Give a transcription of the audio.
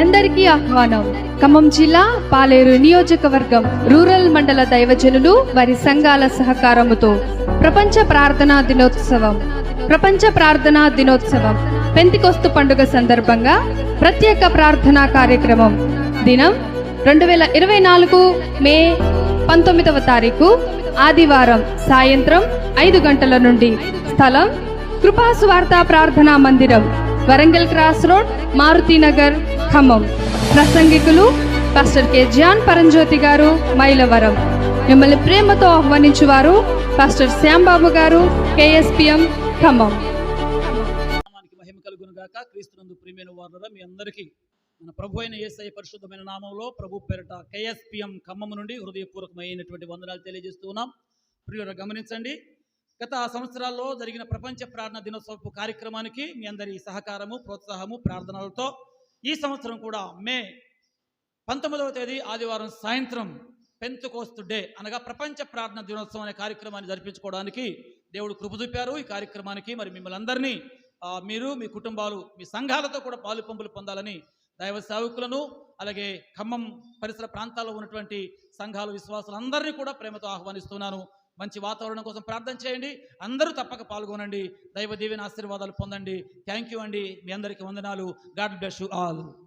అందరికీ ఆహ్వానం. ఖమ్మం జిల్లా పాలేరు నియోజకవర్గం రూరల్ మండల దైవజనులు వారి సంఘాల సహకారముతో ప్రపంచ ప్రార్థనా దినోత్సవం. ప్రపంచ ప్రార్థనా దినోత్సవం. పెంతికొస్తు పండుగ సందర్భంగా ప్రత్యేక ప్రార్థనా కార్యక్రమం. దినం రెండు వేల ఇరవై నాలుగు మే పంతొమ్మిదవ తారీఖు ఆదివారం సాయంత్రం ఐదు గంటల నుండి. స్థలం కృపాసువార్త ప్రార్థనా మందిరం. Warangal cross road Marutinagar Khammam. ప్రసంగికులు pastor K. John Paranjyothi గారు మైలవరం. మిమ్మల్ని ప్రేమతో ఆహ్వానించువారు పాస్టర్ శ్యాంబాబు గారు కేఎస్పిఎం ఖమ్మం. మహిమ కలుగును గాక. క్రీస్తునందు ప్రియమైన వారులరా మీ అందరికీ మన ప్రభు అయిన ఏసఐ పరిశుద్ధమైన నామంలో ప్రభు పేరట కేఎస్పిఎం ఖమ్మం నుండి హృదయపూర్వకమైనటువంటి వందనాలు తెలియజేస్తున్నాం ప్రియుల గమనించండి. గత సంవత్సరాల్లో జరిగిన ప్రపంచ ప్రార్థన దినోత్సవపు కార్యక్రమానికి మీ అందరి సహకారము ప్రోత్సాహము ప్రార్థనలతో ఈ సంవత్సరం కూడా మే పంతొమ్మిదవ తేదీ ఆదివారం సాయంత్రం పెంతుకోస్తు డే అనగా ప్రపంచ ప్రార్థన దినోత్సవం అనే కార్యక్రమాన్ని జరిపించుకోవడానికి దేవుడు కృప చూపారు. ఈ కార్యక్రమానికి మరి మిమ్మల్ని అందరినీ మీరు మీ కుటుంబాలు మీ సంఘాలతో కూడా పాలు పంపులు పొందాలని దైవ సేవకులను అలాగే ఖమ్మం పరిసర ప్రాంతాల్లో ఉన్నటువంటి సంఘాలు విశ్వాసులు అందరినీ కూడా ప్రేమతో ఆహ్వానిస్తున్నాను. మంచి వాతావరణం కోసం ప్రార్థన చేయండి. అందరూ తప్పక పాల్గొనండి. దైవ దీవెన ఆశీర్వాదాలు పొందండి. థ్యాంక్ యూ అండి. మీ అందరికీ వందనాలు. God bless you all